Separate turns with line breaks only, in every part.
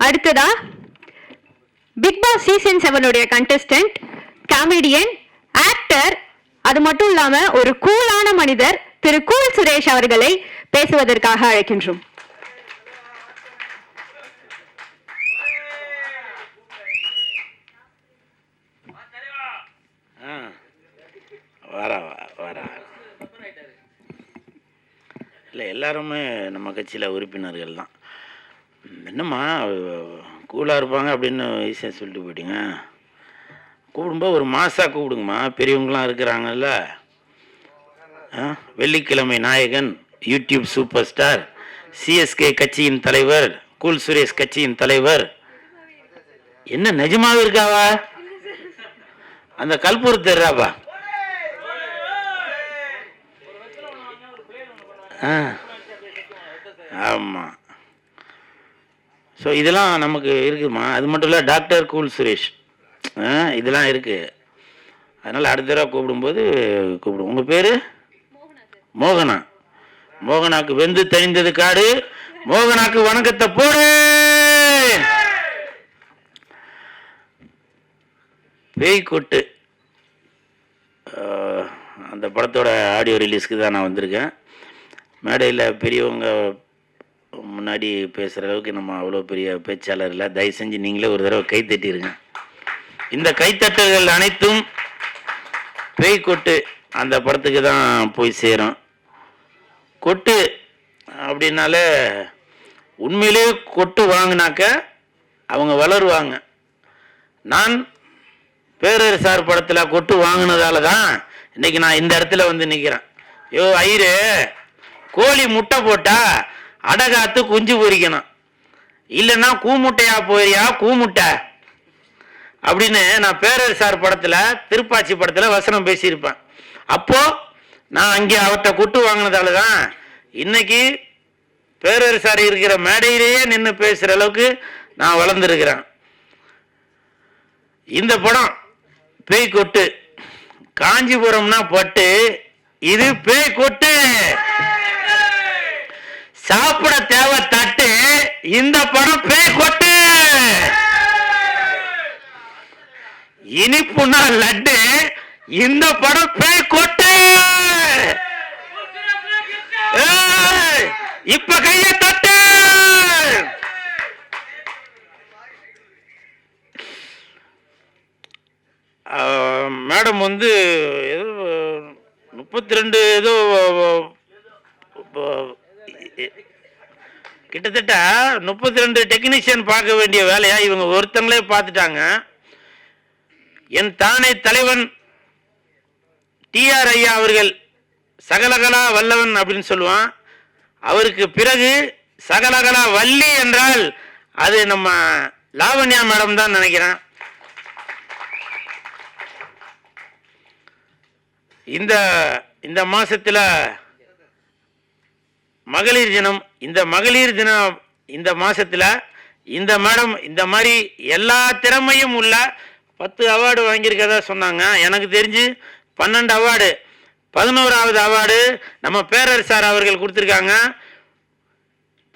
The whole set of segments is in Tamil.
அடுத்ததா பிக் பாஸ் சீசன் செவனுடைய கண்டஸ்டன்ட் காமெடியன் ஆக்டர் அது மட்டும் இல்லாம ஒரு கூலான மனிதர் திரு கூல் சுரேஷ் அவர்களை பேசுவதற்காக அழைக்கின்றோம்.
இல்லை எல்லாருமே நம்ம கட்சியில் உறுப்பினர்கள் தான் என்னம்மா கூலாக இருப்பாங்க அப்படின்னு ஈஸியாக சொல்லிட்டு போயிட்டீங்க. கூப்பிடும்போது ஒரு மாசாக கூப்பிடுங்கம்மா. பெரியவங்களாம் இருக்கிறாங்கல்ல. ஆ வெள்ளிக்கிழமை நாயகன் யூடியூப் சூப்பர் ஸ்டார் சிஎஸ்கே கட்சியின் தலைவர் கூல் சுரேஷ் கட்சியின் தலைவர். என்ன நிஜமாவே இருக்காவா? அந்த கல்பூர் தெரியாப்பா ஆ. ஸோ இதெல்லாம் நமக்கு இருக்குதுமா அது மட்டும் இல்லை டாக்டர் கூல் சுரேஷ் ஆ இதெல்லாம் இருக்குது அதனால் அடுத்த தடவை கூப்பிடும்போது கூப்பிடுவோம். உங்கள் பேர்? மோகனா. மோகனாக்கு வெந்து தெரிந்தது காடு. மோகனாக்கு வணக்கத்தை போடு! பேய் கொட்டு. அந்த படத்தோட ஆடியோ ரிலீஸ்க்கு தான் நான் வந்திருக்கேன். மேடையில் பெரியவங்க முன்னாடி பேசுகிற அளவுக்கு நம்ம அவ்வளோ பெரிய பேச்சாளர் இல்லை. தயவு செஞ்சு நீங்களே ஒரு தடவை கை தட்டிடுங்க இந்த கைத்தட்டல்கள் அனைத்தும் பேய் கொட்டு அந்த படத்துக்கு தான் போய் சேரும். கொட்டு அப்படின்னாலே உண்மையிலேயே கொட்டு வாங்கினாக்க அவங்க வளருவாங்க. நான் பேரரசார் படத்தில் கொட்டு வாங்கினதால தான் இன்னைக்கு நான் இந்த இடத்துல வந்து நிற்கிறேன் ஐயோ ஐயரு கோழி முட்டை போட்டால் அடகாத்து குஞ்சு பொரிக்கணும் இல்லைன்னா கூமுட்டையா போறியா? கூமுட்டை. அப்படின்னு நான் பேரரசார் படத்தில் திருப்பாச்சி படத்தில் வசனம் பேசியிருப்பேன். அப்போது நான் அங்கே அவர்கிட்ட குட்டு வாங்கினதால தான் இன்னைக்கு பேரரசார் இருக்கிற மேடையிலேயே நின்று பேசுகிற அளவுக்கு நான் வளர்ந்துருக்கிறேன். இந்த படம் பேய் கொட்டு. காஞ்சிபுரம்னா பட்டு. இது பேய் கொட்டு. சாப்பிட தேவை தட்டு இந்த படம் பேய் கொட்டு. இனிப்புனா லட்டு இந்த படம் பேய் கொட்டு. இப்ப கைய தட்டு. மேடம் வந்து ஏதோ முப்பத்தி ரெண்டு ஏதோ கிட்டத்தட்ட முப்பத்தி ரெண்டு டெக்னீஷியன் பார்க்க வேண்டிய வேலையா இவங்க ஒருத்தங்களே பார்த்துட்டாங்க. என் தானே தலைவன் டிஆர் ஐயா அவர்கள் சகலகலா வல்லவன் அப்படின்னு சொல்லுவான். அவருக்கு பிறகு சகலகலா வள்ளி என்றால் அது நம்ம லாவண்யா மேடம் தான் நினைக்கிறேன். இந்த இந்த மாசத்துல மகளிர் தினம். இந்த மகளிர் தினம் இந்த மாதத்தில் இந்த மேடம் இந்த மாதிரி எல்லா திறமையும் உள்ள பத்து அவார்டு வாங்கியிருக்கதா சொன்னாங்க. எனக்கு தெரிஞ்சு பன்னெண்டு அவார்டு பதினோராவது அவார்டு நம்ம பேரரசார் அவர்கள் கொடுத்துருக்காங்க.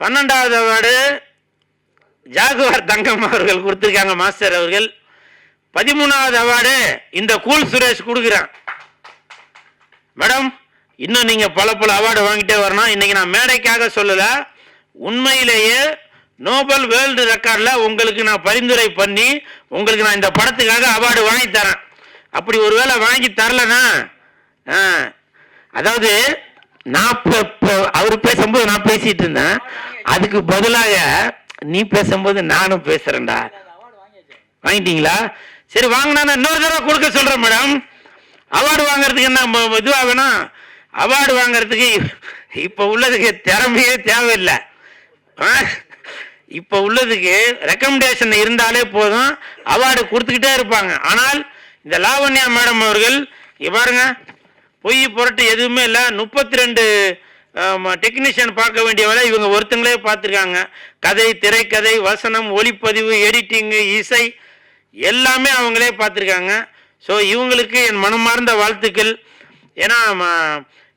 பன்னெண்டாவது அவார்டு ஜாகுவார் தங்கம் அவர்கள் கொடுத்துருக்காங்க மாஸ்டர் அவர்கள். பதிமூணாவது அவார்டு இந்த கூல் சுரேஷ் கொடுக்குறேன். மேடம் இன்னும் நீங்கள் பல பல அவார்டு வாங்கிட்டே வரணும். இன்றைக்கி நான் மேடைக்காக சொல்லலை. உண்மையிலேயே நோபல் வேர்ல்டு ரெக்கார்டில் உங்களுக்கு நான் பரிந்துரை பண்ணி உங்களுக்கு நான் இந்த படத்துக்காக அவார்டு வாங்கி தரேன். அப்படி ஒரு வேளை வாங்கி தரலனா? ஆ, அதாவது நான் அவர் பேசும்போது நான் பேசிட்டு இருந்தேன். அதுக்கு பதிலாக நீ பேசும்போது நானும் பேசுறேன்டா. வாங்கிட்டீங்களா? சரி வாங்கினா இன்னொரு தடவை கொடுக்க சொல்றேன் மேடம். அவார்டு வாங்குறதுக்கு என்ன ம- வேணும்? அவார்டு வாங்குறதுக்கு இப்போ உள்ளதுக்கு திறமையே தேவையில்லை. இப்போ உள்ளதுக்கு ரெக்கமெண்டேஷன் இருந்தாலே போதும். அவார்டு கொடுத்துக்கிட்டே இருப்பாங்க. ஆனால் இந்த லாவண்யா மேடம் அவர்கள் பாருங்க பொய் புரட்டு எதுவுமே இல்லை. முப்பத்தி ரெண்டு டெக்னீஷியன் பார்க்க வேண்டிய வேலை இவங்க ஒருத்தங்களே பார்த்துருக்காங்க. கதை திரைக்கதை வசனம் ஒளிப்பதிவு எடிட்டிங்கு இசை எல்லாமே அவங்களே பார்த்துருக்காங்க. ஸோ இவங்களுக்கு என் மனமார்ந்த வாழ்த்துக்கள். ஏன்னா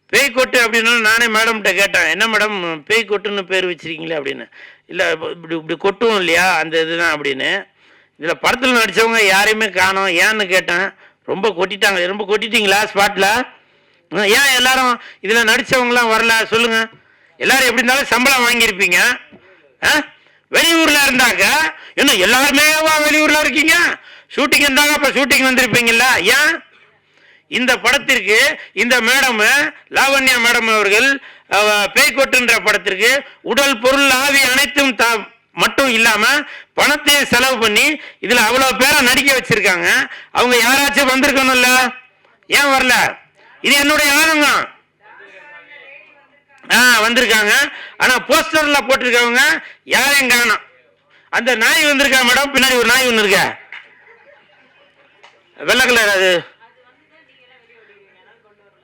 பேய் கொட்டு அப்படின்னா நானே மேடம்கிட்ட கேட்டேன். என்ன மேடம் பேய் கொட்டுன்னு பேர் வச்சிருக்கீங்களே அப்படின்னு. இல்லை இப்படி இப்படி கொட்டும் இல்லையா? அந்த இதுதான் அப்படின்னு. இதில் படத்தில் நடித்தவங்க யாரையுமே காணோம். ஏன்னு கேட்டேன். ரொம்ப கொட்டிட்டாங்க. ரொம்ப கொட்டிட்டீங்களா ஸ்பாட்டில் ஏன் எல்லாரும் இதில் நடித்தவங்களாம் வரல? சொல்லுங்க. எல்லாரும் எப்படி இருந்தாலும் சம்பளம் வாங்கியிருப்பீங்க. ஆ? வெளியூரில் இருந்தாக்க இன்னும் எல்லாருமே வெளியூரில் இருக்கீங்க? ஷூட்டிங் இருந்தாங்க அப்போ ஷூட்டிங் வந்திருப்பீங்களா ஏன்? இந்த படத்திற்கு இந்த மேடம் லாவண்யா மேடம் அவர்கள் அவ, பேய்கொட்டுன்ற படத்திற்கு உடல் பொருள் ஆவி அனைத்தும் த மட்டும் இல்லாம பணத்தையும் செலவு பண்ணி இதுல அவ்வளவு பேரை நடிக்க வச்சிருக்காங்க. அவங்க யாராச்சும் வந்திருக்கணும்ல? ஏன் வரல? இது என்னுடைய ஆதங்கம். ஆ வந்திருக்காங்க. ஆனா போஸ்டர்ல போட்டிருக்கவங்க யாரையும் காணோம். அந்த நாய் வந்திருக்கா மேடம்? பின்னாடி ஒரு நாய் ஒன்று இருக்க? வெள்ளை கலர் அது.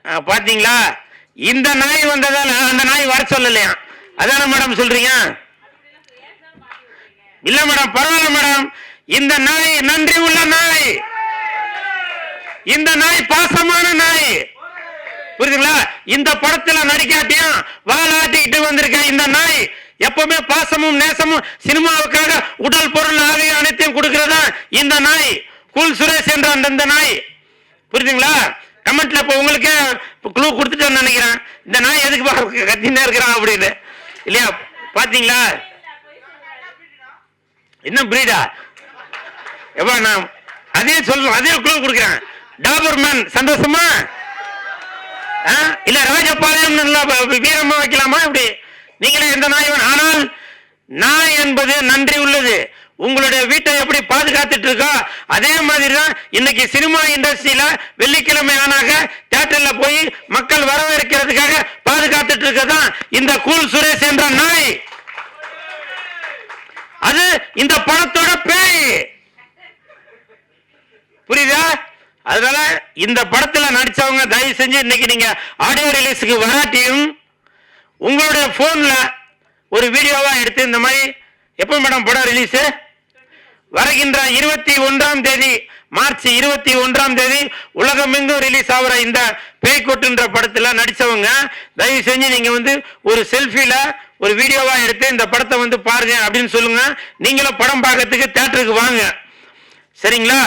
பாத்தீங்களா? இந்த நாய் வந்ததால அந்த நாய் வர சொல்லலையா? அதான மேடம் சொல்றீங்க? இல்ல மேடம் பரவாயில்ல மேடம். இந்த நாய் நன்றி உள்ள நாய். இந்த நாய் பாசமான நாய். புரியுதுங்களா? இந்த படத்துல நடிக்காட்டியும் வாலாட்டிக்கிட்டு வந்திருக்க இந்த நாய் எப்பவுமே பாசமும் நேசமும் சினிமாவுக்காக உடல் பொருள் ஆகிய அனைத்தையும் கொடுக்கிறதா இந்த நாய். குல் சுரேஷ் என்ற அந்த இந்த நாய். புரியுதுங்களா? கமெண்ட்ல இப்ப உங்களுக்கு குழு கொடுத்துட்டேன்னு நினைக்கிறேன். இந்த நாய் எதுக்கு பா கத்தினே இருக்கிறான் அப்படின்னு. இல்லையா? பாத்தீங்களா? என்ன பிரீடா எப்பா நான் அதே சொல்லுவேன் அதே குழு கொடுக்குறேன். டாபர்மேன் சந்தோஷமா? ஆ? இல்ல ராஜபாளையம் வீரமா வைக்கலாமா இப்படி? நீங்களே எந்த நாய் வேணும் ஆனால் நாய் என்பது நன்றி உள்ளது. உங்களுடைய வீட்டை எப்படி பாதுகாத்துட்டு இருக்கோ அதே மாதிரி தான் இன்னைக்கு சினிமா இண்டஸ்ட்ரியில வெள்ளிக்கிழமை ஆனாக தியேட்டர்ல போய் மக்கள் வரவேற்கிறதுக்காக பாதுகாத்துட்டு இருக்கதான் இந்த கூல் சுரேஷ் என்ற நாய். அது இந்த படத்தோட பேய். புரியுதா? அதனால இந்த படத்துல நடிச்சவங்க தயவு செஞ்சு இன்னைக்கு நீங்க ஆடியோ ரிலீஸுக்கு வராட்டியும் உங்களுடைய போன்ல ஒரு வீடியோவா எடுத்து இந்த மாதிரி எப்போ மேடம் படம் ரிலீஸு வருகின்ற இருபத்தி ஒன்றாம் தேதி மார்ச் இருபத்தி ஒன்றாம் தேதி உலகமெங்கும் ரிலீஸ் ஆகிற இந்த பேய்கொட்டுன்ற படத்துல நடிச்சவங்க தயவு செஞ்சு நீங்க வந்து ஒரு செல்ஃபில ஒரு வீடியோவா எடுத்து இந்த படத்தை வந்து பாருங்க அப்படின்னு சொல்லுங்க. நீங்களும் படம் பார்க்கறதுக்கு தேட்டருக்கு வாங்க. சரிங்களா?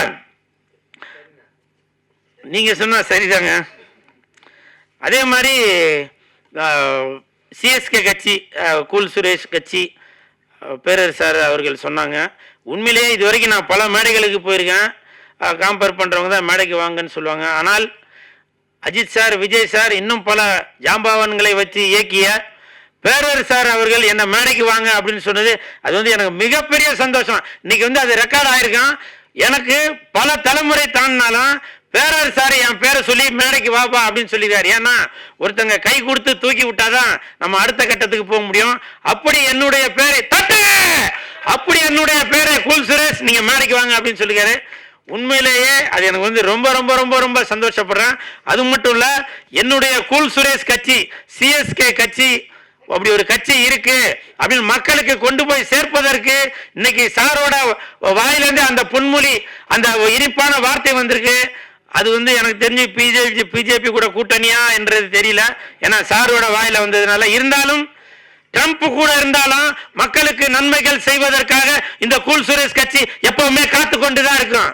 நீங்க சொன்னா சரிதாங்க. அதே மாதிரி சிஎஸ்கே கட்சி கூல் சுரேஷ் கட்சி அஹ், பேரர் சார் அவர்கள் சொன்னாங்க. உண்மையிலேயே இது வரைக்கும் நான் பல மேடைகளுக்கு போயிருக்கேன். காம்பேர் பண்ணுறவங்க தான் மேடைக்கு வாங்கன்னு சொல்லுவாங்க. ஆனால் அஜித் சார் விஜய் சார் இன்னும் பல ஜாம்பவான்களை வச்சு இயக்கிய பேரர் சார் அவர்கள் என்னை மேடைக்கு வாங்க அப்படின்னு சொன்னது அது வந்து எனக்கு மிகப்பெரிய சந்தோஷம். இன்னைக்கு வந்து அது ரெக்கார்ட் ஆயிருக்கான். எனக்கு பல தலைமுறை தாண்டினாலும் பேரர் சார் என் பேரை சொல்லி மேடைக்கு வாப்பா அப்படின்னு சொல்லிடுறாரு ஏன்னா ஒருத்தங்க கை கொடுத்து தூக்கி விட்டாதான் நம்ம அடுத்த கட்டத்துக்கு போக முடியும். அப்படி என்னுடைய பேரை தட்டு அப்படி என்னுடைய பேரை கூல் சுரேஷ் நீங்க மேடைக்கு வாங்க அப்படின்னு சொல்லிக்காரு உண்மையிலேயே அது எனக்கு வந்து ரொம்ப ரொம்ப ரொம்ப ரொம்ப சந்தோஷப்படுறேன். அது மட்டும் இல்ல என்னுடைய கூல் சுரேஷ் கட்சி சிஎஸ்கே கட்சி அப்படி ஒரு கட்சி இருக்கு அப்படின்னு மக்களுக்கு கொண்டு போய் சேர்ப்பதற்கு இன்னைக்கு சாரோட வாயிலிருந்து அந்த பொன்மொழி அந்த இனிப்பான வார்த்தை வந்திருக்கு. அது வந்து எனக்கு தெரிஞ்சு பிஜேபி பிஜேபி கூட கூட்டணியா என்றது தெரியல. ஏன்னா சாரோட வாயில வந்ததுனால. இருந்தாலும் ட்ரம்ப் கூட இருந்தாலும் மக்களுக்கு நன்மைகள் செய்வதற்காக இந்த கூல் சுரேஷ் கட்சி எப்பவுமே காத்து கொண்டுதான் இருக்கும்.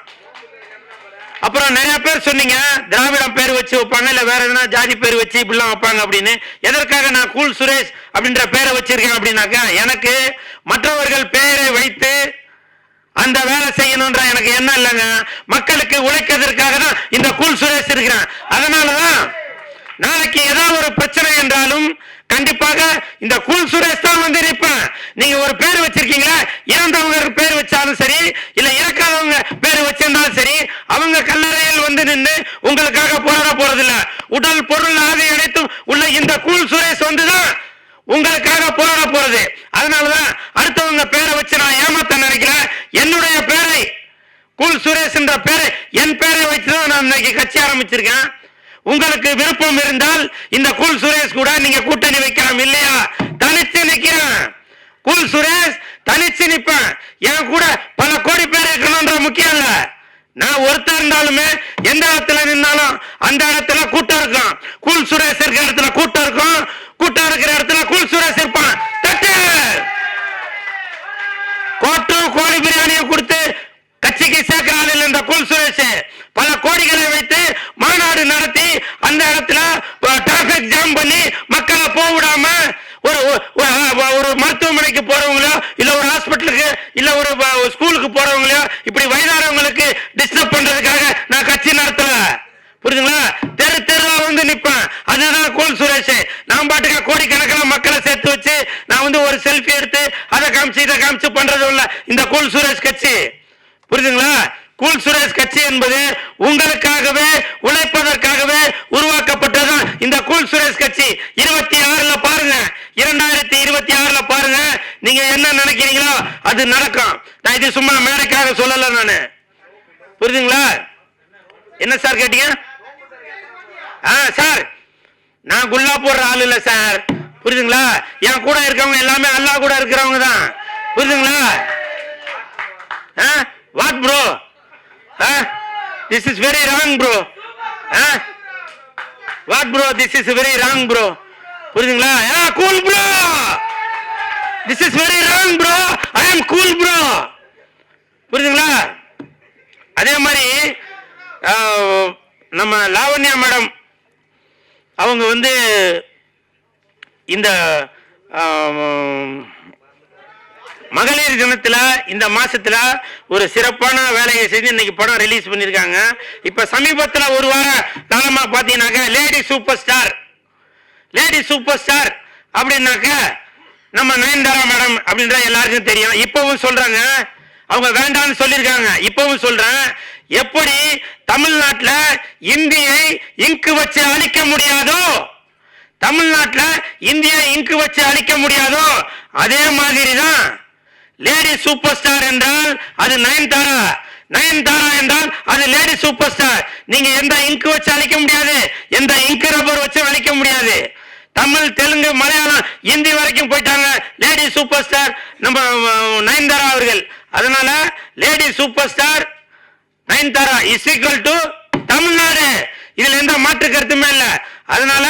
அப்புறம் நிறைய பேர் சொன்னீங்க திராவிடம் பேர் வச்சு வைப்பாங்க இல்ல வேற எதனா ஜாதி பேர் வச்சு இப்படிலாம் வைப்பாங்க அப்படின்னு. எதற்காக நான் கூல் சுரேஷ் அப்படின்ற பேரை வச்சிருக்கேன் அப்படின்னாக்கா எனக்கு மற்றவர்கள் பெயரை வைத்து அந்த வேலை செய்யணும்ன்ற எனக்கு என்ன இல்லைங்க. மக்களுக்கு உழைக்கிறதுக்காக தான் இந்த கூல் சுரேஷ் இருக்கிறேன். அதனாலதான் நாளைக்கு ஏதாவது ஒரு பிரச்சனை என்றாலும் கண்டிப்பாக இந்த கூல் சுரேஷ் தான் வந்து நிற்பேன். நீங்க ஒரு பேர் வச்சிருக்கீங்களா? இறந்தவங்களுக்கு பேர் வச்சாலும் சரி இல்ல இறக்காதவங்க பேர் வச்சிருந்தாலும் சரி அவங்க கல்லறையில் வந்து நின்று உங்களுக்காக போராட போறதில்ல. உடல் பொருள் ஆகிய அனைத்தும் உள்ள இந்த கூல் சுரேஷ் வந்துதான் உங்களுக்காக போராட போறது. அதனாலதான் அடுத்தவங்க பேரை வச்சு நான் ஏமாத்த நினைக்கிறேன். என்னுடைய பேரை கூல் சுரேஷ் என்ற பேரை என் பேரை வச்சு தான் நான் இன்னைக்கு கட்சி ஆரம்பிச்சிருக்கேன். உங்களுக்கு விருப்பம் இருந்தால் இந்த கூல் சுரேஷ் கூட நீங்க கூட்டணி வைக்கலாம் இல்லையா? தனிச்சு நிக்கிறேன். கூல் சுரேஷ் தனிச்சு நிப்பேன். என் கூட பல கோடி பேர் இருக்கணும்ன்ற முக்கியம் இல்ல. நான் ஒருத்தர் இருந்தாலுமே எந்த இடத்துல நின்னாலும் அந்த இடத்துல கூட்டம் இருக்கும். கூல் சுரேஷ் இருக்கிற இடத்துல கூட்டம் இருக்கும். கூட்டம் இருக்கிற இடத்துல கூல் சுரேஷ் இருப்பான். தட்டு! கோழி பிரியாணியை கொடுத்து கட்சிக்கு சேர்க்கிற ஆள் இல்ல இந்த கூல் சுரேஷ். பல கோடிகளை வைத்து மாநாடு நடத்தி அந்த இடத்துல டிராபிக் ஜாம் பண்ணி மக்களை போக விடாம ஒரு ஒரு- மருத்துவமனைக்கு போறவங்களோ இல்ல ஒரு ஹாஸ்பிட்டலுக்கு இல்ல ஒரு ஸ்கூலுக்கு போறவங்களோ இப்படி வயதானவங்களுக்கு டிஸ்டர்ப் பண்றதுக்காக நான் கட்சி நடத்தல. புரியுதுங்களா தெரு தெருவா வந்து நிற்பேன் அதுதான் கூல் சுரேஷ். நான் பாட்டுக்கு கோடிக்கணக்கில் மக்களை சேர்த்து வச்சு நான் வந்து ஒரு செல்ஃபி எடுத்து அதை காமிச்சு இதை காமிச்சு பண்றதும் இல்ல. இந்த கூல் சுரேஷ் கட்சி. புரியுதுங்களா கூல் சுரேஷ் கட்சி என்பது உங்களுக்காகவே உழைப்பதற்காகவே உருவாக்கப்பட்டது. இந்த கூல் சுரேஷ் கட்சி இருபத்தி ஆறுல பாருங்க. இரண்டாயிரத்தி இருபத்தி ஆறுல பாருங்க. நீங்க என்ன நினைக்கிறீங்களோ அது நடக்கும். நான் இது சும்மா மேடைக்காக சொல்லல நானு. புரியுதுங்களா? என்ன சார் கேட்டீங்க? ஆ சார். நான் குல்லா போடுற ஆள் இல்ல சார். புரியுதுங்களா? என் கூட இருக்கவங்க எல்லாமே அல்லாஹ் கூட இருக்கிறவங்க தான். புரியுதுங்களா? What bro this is very wrong bro what bro this is very wrong bro புரியுதுங்களா cool bro this is very wrong bro I am cool bro புரியுதுங்களா அதே மாதிரி நம்ம லாவண்யா மேடம் அவங்க வந்து இந்த மகளிர் தினத்துல இந்த மாசத்துல ஒரு சிறப்பான வேலையை செஞ்சு இன்னைக்கு படம் ரிலீஸ் பண்ணிருக்காங்க இப்ப சமீபத்துல ஒரு வாரம் காலமா பாத்தீங்கன்னாக்க lady super star lady super star அப்படின்னாக்க நம்ம நயன்தாரா மேடம் அப்படின்ற எல்லாருக்கும் தெரியும். இப்பவும் சொல்றாங்க. அவங்க வேண்டாம்னு சொல்லியிருக்காங்க. இப்பவும் சொல்றேன். எப்படி தமிழ்நாட்டில் இந்தியை இங்கு வச்சு அழிக்க முடியாதோ தமிழ்நாட்டில் இந்தியை இங்கு வச்சு அழிக்க முடியாதோ அதே மாதிரி தான் லேடி சூப்பர் ஸ்டார் என்றால் அது நயன்தாரா? நயன்தாரா என்றால் அது லேடி சூப்பர் ஸ்டார் நீங்க எந்த இங்கு வச்சு அழிக்க முடியாது. எந்த இங்கு ரப்பர் வச்சு அழிக்க முடியாது. தமிழ் தெலுங்கு மலையாளம் இந்தி வரைக்கும் போயிட்டாங்க லேடி சூப்பர் ஸ்டார் நம்ம நயன்தாரா அவர்கள். அதனால lady super star Nayanthara is equal to Tamil Nadu. இதுல எந்த மாற்று கருத்துமே இல்லை. அதனால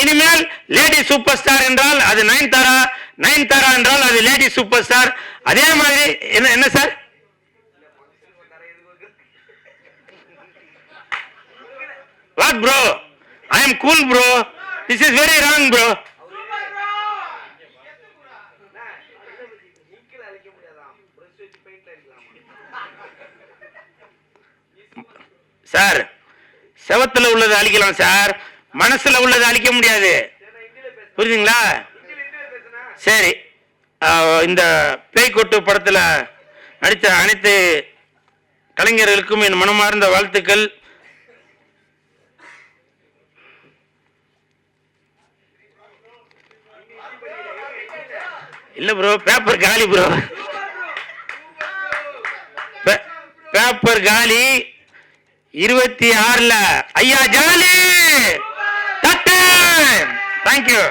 இனிமேல் லேடி சூப்பர் ஸ்டார் என்றால் அது நயன்தாரா. நயன்தாரா என்றால் அது லேடி சூப்பர் ஸ்டார். அதே மாதிரி என்ன என்ன sir what bro I am cool bro this is very wrong bro sir செவத்துல உள்ளதை அழிக்கலாம் சார் மனசுல உள்ளதை அழிக்க முடியாது. புரியுதுங்களா? சரி. இந்த பேய்கொட்டு படத்தில் நடித்த அனைத்து கலைஞர்களுக்கும் என் மனமார்ந்த வாழ்த்துக்கள். இல்லை ப்ரோ பேப்பர் காலி ப்ரோ பேப்பர் காலி இருபத்தி ஆறுல. ஐயா ஜாலி! தட்டு தேங்க்யூ